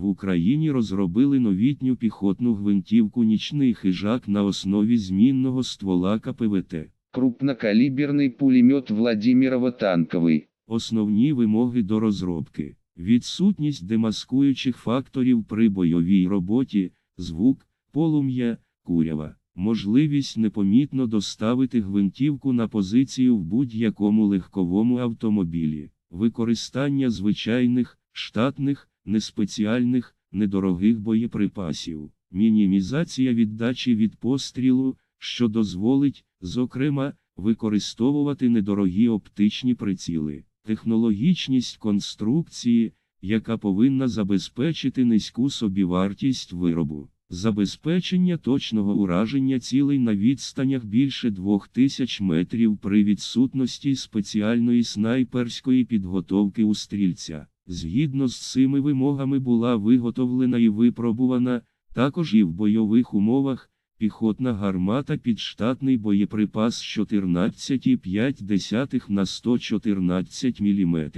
В Україні розробили новітню піхотну гвинтівку нічний хижак на основі змінного ствола КПВТ. Крупнокалиберный пулемет Владимирова-танковый. Основні вимоги до розробки. Відсутність демаскуючих факторів при бойовій роботі, звук, полум'я, курява. Можливість непомітно доставити гвинтівку на позицію в будь-якому легковому автомобілі. Використання звичайних, штатних, неспеціальних, недорогих боєприпасів. Мінімізація віддачі від пострілу, що дозволить, зокрема, використовувати недорогі оптичні приціли. Технологічність конструкції, яка повинна забезпечити низьку собівартість виробу. Забезпечення точного ураження цілей на відстанях більше 2000 метрів при відсутності спеціальної снайперської підготовки у стрільця. Згідно з цими вимогами була виготовлена і випробувана, також і в бойових умовах, піхотна гармата під штатний боєприпас 14,5 на 114 мм.